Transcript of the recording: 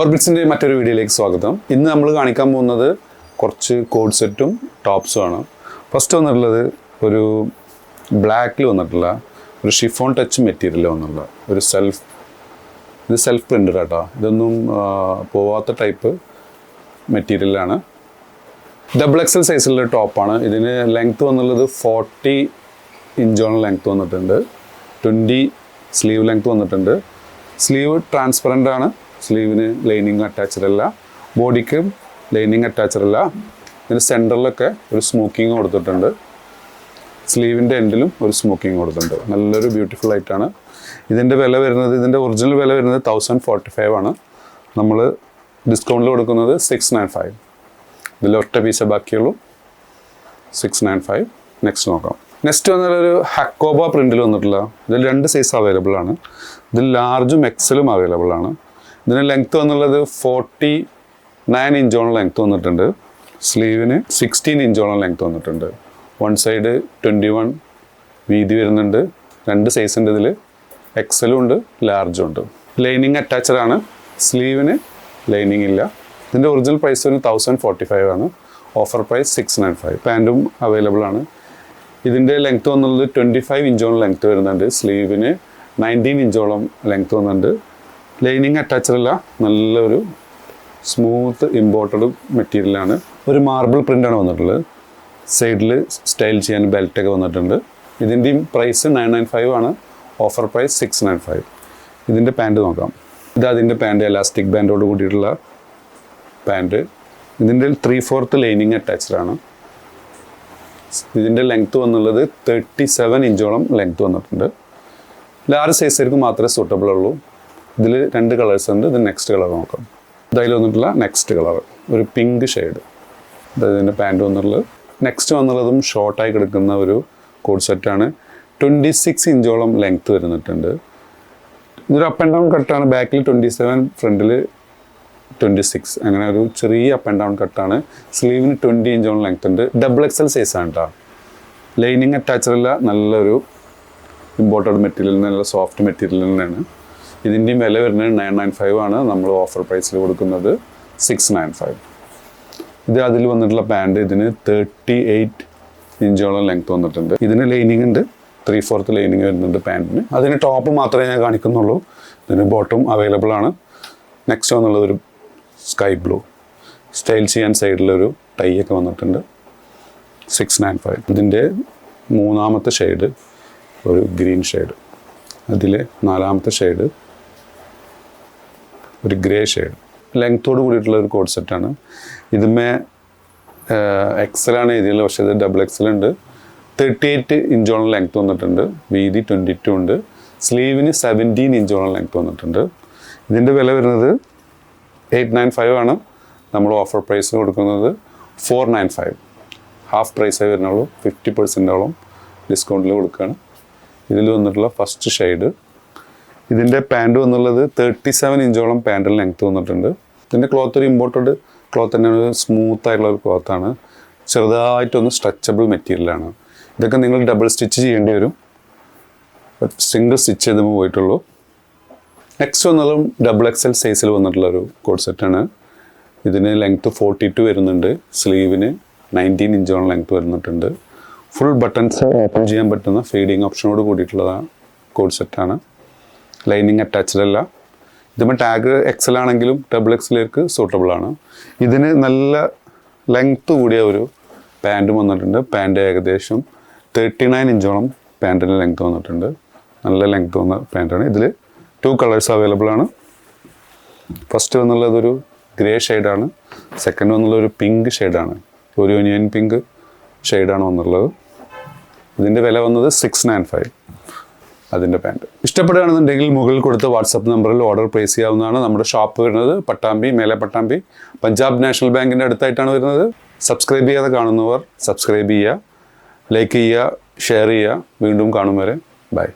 ഓർബിറ്റ്സിന്റെ മറ്റൊരു വീഡിയോയിലേക്ക് സ്വാഗതം. ഇന്ന് നമ്മൾ കാണിക്കാൻ പോകുന്നത് കുറച്ച് കോഡ് സെറ്റും ടോപ്സും ആണ്. ഫസ്റ്റ് വന്നിട്ടുള്ളത് ഒരു ബ്ലാക്കിൽ വന്നിട്ടുള്ള ഒരു ഷിഫോൺ ടച്ച് മെറ്റീരിയൽ വന്നിട്ടുള്ള ഒരു സെൽഫ് ഇത് സെൽഫ് പ്രിന്റഡ് ആട്ടോ. ഇതൊന്നും പോവാത്ത ടൈപ്പ് മെറ്റീരിയലാണ് ഡബിൾ എക്സൽ സൈസിലുള്ള ടോപ്പാണ് ഇതിന് ലെങ്ത്ത് വന്നുള്ളത് ഫോർട്ടി ഇഞ്ചോളം ലെങ്ത് വന്നിട്ടുണ്ട്. ട്വന്റി സ്ലീവ് ലെങ്ത്ത് വന്നിട്ടുണ്ട്. സ്ലീവ് ട്രാൻസ്പെറന്റ് ആണ്. സ്ലീവിന് ലൈനിങ് അറ്റാച്ച്ഡ് അല്ല. ബോഡിക്ക് ലൈനിങ് അറ്റാച്ച്ഡ് അല്ല. ഇതിന് സെന്ററിലൊക്കെ ഒരു സ്മോക്കിങ് കൊടുത്തിട്ടുണ്ട്. സ്ലീവിന്റെ എൻഡിലും ഒരു സ്മോക്കിങ് കൊടുത്തിട്ടുണ്ട്. നല്ലൊരു ബ്യൂട്ടിഫുൾ ആയിട്ടാണ് ഇതിന്റെ വില വരുന്നത് ഇതിന്റെ ഒറിജിനൽ വില വരുന്നത് തൗസൻഡ് ഫോർട്ടി ഫൈവ് ആണ് നമ്മൾ ഡിസ്കൗണ്ടിൽ കൊടുക്കുന്നത് സിക്സ് നയൻ ഫൈവ് ഇതിൽ ഒറ്റ പീസേ ബാക്കിയുള്ളൂ. സിക്സ് നയൻ ഫൈവ് നെക്സ്റ്റ് നോക്കാം. നെക്സ്റ്റ് വന്നാലൊരു ഹക്കോബ പ്രിന്റിൽ വന്നിട്ടുള്ള ഇതിൽ രണ്ട് സൈസ് അവൈലബിൾ ആണ്. ഇതിൽ ലാർജും എക്സലും അവൈലബിൾ ആണ്. ഇതിന് ലെങ്ത് വന്നുള്ളത് ഫോർട്ടി നയൻ ഇഞ്ചോളം ലെങ്ത് വന്നിട്ടുണ്ട്. സ്ലീവിന് സിക്സ്റ്റീൻ ഇഞ്ചോളം ലെങ്ത് വന്നിട്ടുണ്ട്. വൺ സൈഡ് ട്വന്റി വൺ വീതി വരുന്നുണ്ട്. രണ്ട് സൈസ് ഉണ്ട് ഇതിൽ എക്സലും ഉണ്ട് ലാർജും ഉണ്ട്. ലൈനിങ് അറ്റാച്ചഡ് ആണ്. സ്ലീവിന് ലൈനിങ് ഇല്ല. ഇതിന്റെ ഒറിജിനൽ പ്രൈസ് ഒരു തൗസൻഡ് ഫോർട്ടി ഫൈവ് ആണ് offer price six nine five പാന്റും അവൈലബിൾ ആണ്. ഇതിന്റെ ലെങ്ത് വന്നുള്ളത് ട്വന്റി ഫൈവ് ഇഞ്ചോളം ലെങ്ത് വരുന്നുണ്ട്. സ്ലീവിന് നയന്റീൻ ഇഞ്ചോളം ലെങ്ത് വന്നുണ്ട് ലൈനിങ് അറ്റാച്ചഡ് അല്ല നല്ലൊരു സ്മൂത്ത് ഇമ്പോർട്ടഡ് മെറ്റീരിയലാണ് ഒരു മാർബിൾ പ്രിന്റാണ് വന്നിട്ടുള്ളത്. സൈഡിൽ സ്റ്റൈൽ ചെയ്യാൻ ബെൽറ്റൊക്കെ വന്നിട്ടുണ്ട്. ഇതിന്റെയും പ്രൈസ് നയൻ നയൻ ഫൈവ് ആണ്. Offer price six nine five ഇതിന്റെ പാന്റ് നോക്കാം. ഇത് അതിന്റെ പാന്റ് എലാസ്റ്റിക് ബാൻഡോട് കൂടിയിട്ടുള്ള പാന്റ് ഇതിന്റെ ത്രീ ഫോർത്ത് ലൈനിങ് അറ്റാച്ച്ഡ് ആണ്. ഇതിന്റെ ലെങ്ത്ത് വന്നുള്ളത് തേർട്ടി സെവൻ ഇഞ്ചോളം ലെങ്ത്ത് വന്നിട്ടുണ്ട്. ലാർജ് സൈസുകാർക്ക് മാത്രമേ സൂട്ടബിൾ ഉള്ളൂ. ഇതിൽ രണ്ട് കളേഴ്സ് ഉണ്ട് ഇത് നെക്സ്റ്റ് കളർ നോക്കാം. ഇതായി വന്നിട്ടുള്ള നെക്സ്റ്റ് കളർ ഒരു പിങ്ക് ഷെയ്ഡ് അതായത് ഇതിന്റെ പാന്റ് വന്നിട്ടുള്ളത്. നെക്സ്റ്റ് വന്നുള്ളതും ഷോർട്ടായി കിടക്കുന്ന ഒരു കോഡ് സെറ്റാണ് ട്വന്റി സിക്സ് ഇഞ്ചോളം ലെങ്ത്ത് വരുന്നിട്ടുണ്ട്. ഇതൊരു അപ്പ് ആൻഡ് ഡൗൺ കട്ടാണ് ബാക്കിൽ ട്വന്റി സെവൻ ഫ്രണ്ടിൽ ട്വന്റി സിക്സ് അങ്ങനെ ഒരു ചെറിയ അപ്പ് ആൻഡ് ഡൗൺ കട്ടാണ് സ്ലീവിന് ട്വന്റി ഇഞ്ചോളം ലെങ്ത് ഉണ്ട്. ഡബിൾ എക്സൽ സൈസ് ആണ് കേട്ടോ ലൈനിങ് അറ്റാച്ചഡ് അല്ല നല്ലൊരു ഇമ്പോർട്ടഡ് മെറ്റീരിയൽ നല്ല സോഫ്റ്റ് മെറ്റീരിയൽ തന്നെയാണ്. ഇതിന്റെയും വില വരുന്നത് നയൻ നയൻ ഫൈവ് ആണ്. നമ്മൾ ഓഫർ പ്രൈസിൽ കൊടുക്കുന്നത് സിക്സ് നയൻ ഫൈവ് ഇത് അതിൽ വന്നിട്ടുള്ള പാന്റ് ഇതിന് തേർട്ടി എയ്റ്റ് ഇഞ്ചോളം ലെങ്ത് വന്നിട്ടുണ്ട്. ഇതിന് ലൈനിങ് ഉണ്ട്. ത്രീ ഫോർത്ത് ലൈനിങ് വരുന്നുണ്ട് പാന്റിന് അതിന് ടോപ്പ് മാത്രമേ ഞാൻ കാണിക്കുന്നുള്ളൂ. ഇതിന് ബോട്ടം അവൈലബിൾ ആണ്. നെക്സ്റ്റ് വന്നുള്ളത് ഒരു സ്കൈ ബ്ലൂ സ്റ്റൈൽ ചെയ്യാൻ സൈഡിലൊരു ടൈ ഒക്കെ വന്നിട്ടുണ്ട്. സിക്സ് നയൻ ഫൈവ് ഇതിന്റെ മൂന്നാമത്തെ ഷെയ്ഡ് ഒരു ഗ്രീൻ ഷെയ്ഡ് അതിലെ നാലാമത്തെ ഷെയ്ഡ് ഒരു ഗ്രേ ഷെയ്ഡ്. ലെങ്ത്തോട് കൂടിയിട്ടുള്ള ഒരു കോഡ് സെറ്റാണ് ഇതുമേ എക്സലാണ് എഴുതിയുള്ളത് പക്ഷേ ഇത് ഡബിൾ എക്സൽ ഉണ്ട്. തേർട്ടി എയ്റ്റ് ഇഞ്ചോളം ലെങ്ത് വന്നിട്ടുണ്ട്. വീതി ട്വന്റി ടു ഉണ്ട്. സ്ലീവിന് സെവന്റീൻ ഇഞ്ചോളം ലെങ്ത് വന്നിട്ടുണ്ട്. ഇതിന്റെ വില വരുന്നത് എയ്റ്റ് നയൻ ഫൈവ് ആണ്. നമ്മൾ ഓഫർ പ്രൈസ് കൊടുക്കുന്നത് ഫോർ നയൻ ഫൈവ് ഹാഫ് പ്രൈസേ വരുന്നുള്ളൂ. ഫിഫ്റ്റി പെർസെന്റോളം ഡിസ്കൗണ്ടിൽ കൊടുക്കുകയാണ്. ഇതിൽ വന്നിട്ടുള്ള ഫസ്റ്റ് ഷെയ്ഡ് ഇതിന്റെ പാന്റ് വന്നുള്ളത് തേർട്ടി സെവൻ ഇഞ്ചോളം പാന്റിൽ ലെങ്ത് വന്നിട്ടുണ്ട്. ഇതിന്റെ ക്ലോത്ത് ഒരു ഇമ്പോർട്ടഡ് ക്ലോത്ത് തന്നെയാണ്. സ്മൂത്ത് ആയിട്ടുള്ള ഒരു ക്ലോത്താണ് ചെറുതായിട്ടൊന്ന് സ്ട്രെച്ചബിൾ മെറ്റീരിയലാണ് ഇതൊക്കെ നിങ്ങൾ ഡബിൾ സ്റ്റിച്ച് ചെയ്യേണ്ടി വരും. സിംഗിൾ സ്റ്റിച്ച് ചെയ്ത് പോയിട്ടുള്ളൂ. നെക്സ്റ്റ് വന്നാലും ഡബിൾ എക്സ് എൽ സൈസിൽ വന്നിട്ടുള്ള ഒരു കോഡ് സെറ്റാണ് ഇതിന് ലെങ്ത്ത് ഫോർട്ടി ടു വരുന്നുണ്ട്. സ്ലീവിന് നയന്റീൻ ഇഞ്ചോളം ലെങ്ത്ത് വരുന്നിട്ടുണ്ട് ഫുൾ ബട്ടൺസ് ഓപ്പൺ ചെയ്യാൻ പറ്റുന്ന ഫീഡിങ് ഓപ്ഷനോട് കൂടിയിട്ടുള്ള കോഡ് സെറ്റാണ് ലൈനിങ് അറ്റാച്ച്ഡ് അല്ല. ഇതിപ്പോൾ ടാഗ് എക്സൽ ആണെങ്കിലും ഡബിൾ എക്സലേക്ക് സൂട്ടബിൾ ആണ്. ഇതിന് നല്ല ലെങ്ത്ത് കൂടിയ ഒരു പാന്റും വന്നിട്ടുണ്ട്. പാന്റ് ഏകദേശം തേർട്ടി നയൻ ഇഞ്ചോളം പാന്റിന്റെ ലെങ്ത്ത് വന്നിട്ടുണ്ട്. നല്ല ലെങ്ത്ത് വന്ന പാന്റാണ് ഇതിൽ ടു കളേഴ്സ് അവൈലബിൾ ആണ്. ഫസ്റ്റ് വന്നുള്ളതൊരു ഗ്രേ ഷെയ്ഡാണ് സെക്കൻഡ് വന്നുള്ള ഒരു പിങ്ക് ഷെയ്ഡാണ് ഒരു യൂണിയൻ പിങ്ക് ഷെയ്ഡാണ് വന്നുള്ളത്. ഇതിന്റെ വില വന്നത് സിക്സ് നയൻ ഫൈവ് അതിന്റെ പാന്റ് ഇഷ്ടപ്പെടുകയാണെന്നുണ്ടെങ്കിൽ മുകളിൽ കൊടുത്ത വാട്സപ്പ് നമ്പറിൽ ഓർഡർ പ്ലേസ് ചെയ്യാവുന്നതാണ് നമ്മുടെ ഷോപ്പ് വരുന്നത്. പട്ടാമ്പി മേലെ പട്ടാമ്പി. പഞ്ചാബ് നാഷണൽ ബാങ്കിന്റെ അടുത്തായിട്ടാണ് വരുന്നത്. സബ്സ്ക്രൈബ് ചെയ്യാതെ കാണുന്നവർ സബ്സ്ക്രൈബ് ചെയ്യുക. ലൈക്ക് ചെയ്യുക ഷെയർ ചെയ്യുക. വീണ്ടും കാണും വരെ. ബൈ